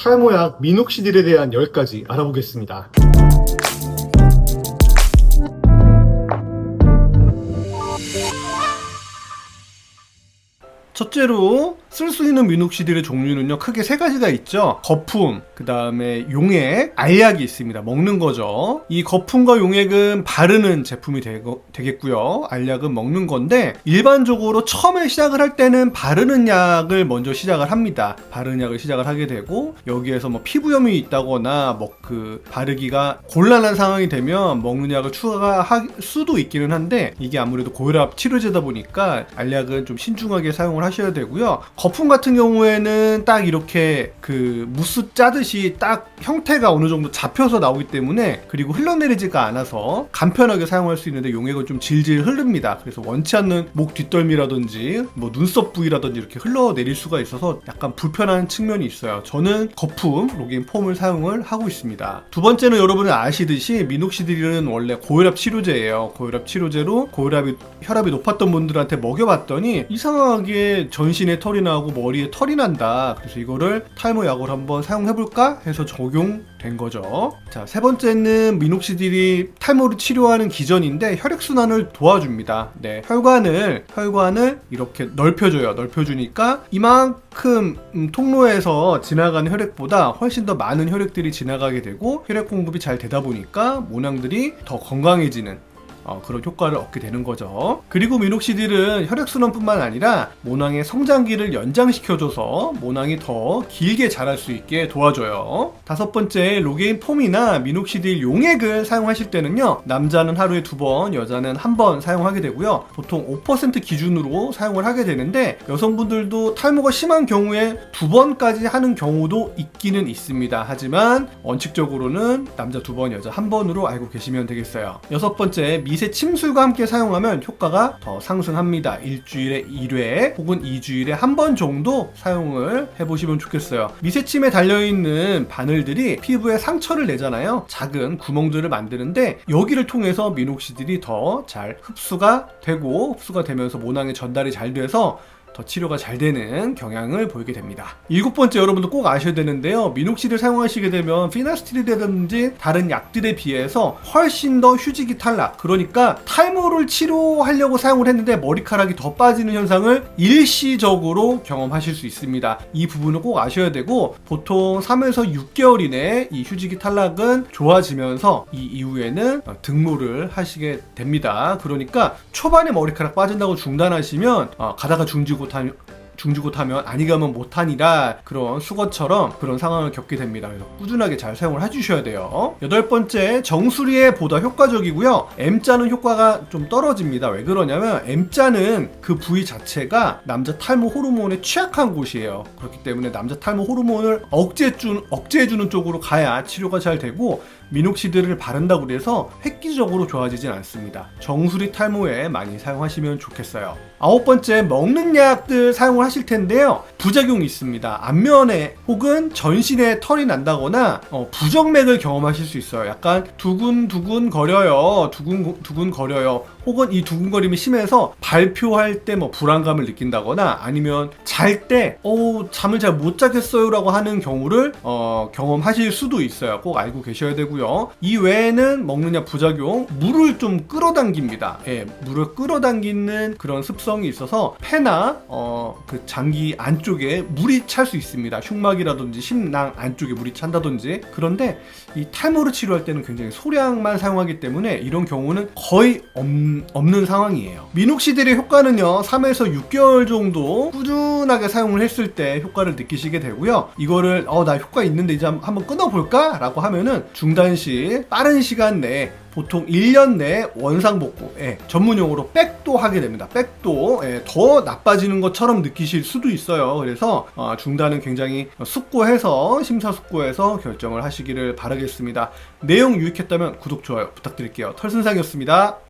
탈모약 미녹시딜에 대한 10가지 알아보겠습니다. 첫째로 쓸 수 있는 미녹시딜의 종류는요 크게 세 가지가 있죠. 거품 그 다음에 용액 알약이 있습니다. 먹는 거죠. 이 거품과 용액은 바르는 제품이 되고, 되겠고요. 알약은 먹는 건데 일반적으로 처음에 시작을 할 때는 바르는 약을 먼저 시작을 합니다. 바르는 약을 시작을 하게 되고 여기에서 뭐 피부염이 있다거나 뭐 그 바르기가 곤란한 상황이 되면 먹는 약을 추가할 수도 있기는 한데 이게 아무래도 고혈압 치료제다 보니까 알약은 좀 신중하게 사용을 하 셔야 되고요. 거품 같은 경우에는 딱 이렇게 그 무스 짜듯이 딱 형태가 어느 정도 잡혀서 나오기 때문에 그리고 흘러내리지가 않아서 간편하게 사용할 수 있는데 용액은 좀 질질 흐릅니다. 그래서 원치 않는 목 뒷덜미라든지 뭐 눈썹 부위라든지 이렇게 흘러내릴 수가 있어서 약간 불편한 측면이 있어요. 저는 거품 로긴 폼을 사용을 하고 있습니다. 두 번째는 여러분은 아시듯이 미녹시딜은 원래 고혈압 치료제예요. 고혈압 치료제로 고혈압이 혈압이 높았던 분들한테 먹여봤더니 이상하게 전신에 털이 나고 머리에 털이 난다. 그래서 이거를 탈모 약을 한번 사용해볼까 해서 적용된 거죠. 자, 세 번째는 미녹시딜이 탈모를 치료하는 기전인데 혈액순환을 도와줍니다. 네, 혈관을, 혈관을 이렇게 넓혀줘요. 넓혀주니까 이만큼 음, 통로에서 지나가는 혈액보다 훨씬 더 많은 혈액들이 지나가게 되고 혈액 공급이 잘 되다 보니까 모낭들이 더 건강해지는 어, 그런 효과를 얻게 되는 거죠. 그리고 미녹시딜은 혈액순환뿐만 아니라 모낭의 성장기를 연장시켜줘서 모낭이 더 길게 자랄 수 있게 도와줘요. 다섯 번째, 로게인 폼이나 미녹시딜 용액을 사용하실 때는요, 남자는 하루에 두 번, 여자는 한 번 사용하게 되고요. 보통 5% 기준으로 사용을 하게 되는데, 여성분들도 탈모가 심한 경우에 두 번까지 하는 경우도 있기는 있습니다. 하지만 원칙적으로는 남자 두 번, 여자 한 번으로 알고 계시면 되겠어요. 여섯 번째, 미세 침술과 함께 사용하면 효과가 더 상승합니다. 일주일에 1회 혹은 2주일에 한 번 정도 사용을 해보시면 좋겠어요. 미세침에 달려있는 바늘들이 피부에 상처를 내잖아요. 작은 구멍들을 만드는데 여기를 통해서 미녹시딜이 더 잘 흡수가 되고 흡수가 되면서 모낭에 전달이 잘 돼서 더 치료가 잘 되는 경향을 보이게 됩니다. 일곱 번째 여러분도 꼭 아셔야 되는데요. 미녹시딜 사용하시게 되면 피나스틸이라든지 다른 약들에 비해서 훨씬 더 휴지기 탈락. 그러니까 탈모를 치료하려고 사용을 했는데 머리카락이 더 빠지는 현상을 일시적으로 경험하실 수 있습니다. 이 부분을 꼭 아셔야 되고 보통 3에서 6개월 이내 이 휴지기 탈락은 좋아지면서 이 이후에는 어, 등모를 하시게 됩니다. 그러니까 초반에 머리카락 빠진다고 중단하시면 어, 가다가 중지고 타면 중지고 타면 아니 가면 못하니라 그런 수거처럼 그런 상황을 겪게 됩니다. 그래서 꾸준하게 잘 사용을 해주셔야 돼요. 여덟 번째 정수리에 보다 효과적이고요. M자는 효과가 좀 떨어집니다. 왜 그러냐면 M자는 그 부위 자체가 남자 탈모 호르몬에 취약한 곳이에요. 그렇기 때문에 남자 탈모 호르몬을 억제해주는 쪽으로 가야 치료가 잘 되고 미녹시딜을 바른다고 해서 획기적으로 좋아지진 않습니다. 정수리 탈모에 많이 사용하시면 좋겠어요. 아홉 번째 먹는 약들 사용을 하실 텐데요. 부작용이 있습니다. 안면에 혹은 전신에 털이 난다거나 어, 부정맥을 경험하실 수 있어요. 약간 두근두근 거려요. 두근 두근 거려요. 혹은 이 두근거림이 심해서 발표할 때 뭐 불안감을 느낀다거나 아니면 잘 때 어, 잠을 잘 못 자겠어요라고 하는 경우를 어, 경험하실 수도 있어요. 꼭 알고 계셔야 되고요. 이 외에는 약 부작용 물을 좀 끌어당깁니다. 예, 물을 끌어당기는 그런 습성이 있어서 폐나 어, 그 장기 안쪽에 물이 찰 수 있습니다. 흉막이라든지 심낭 안쪽에 물이 찬다든지 그런데 이 탈모를 치료할 때는 굉장히 소량만 사용하기 때문에 이런 경우는 거의 없, 없는 상황이에요. 미녹시딜의 효과는요, 3에서 6개월 정도 꾸준하게 사용을 했을 때 효과를 느끼시게 되고요. 이거를 어, 나 효과 있는데 이제 한번 끊어볼까? 라고 하면은 중단 시 빠른 시간 내에 보통 1년 내에 원상복구, 예, 전문용어로 백도 하게 됩니다. 백도, 예, 더 나빠지는 것처럼 느끼실 수도 있어요. 그래서 어, 중단은 굉장히 숙고해서, 심사숙고해서 결정을 하시기를 바라겠습니다. 내용 유익했다면 구독, 좋아요 부탁드릴게요. 털순상이었습니다.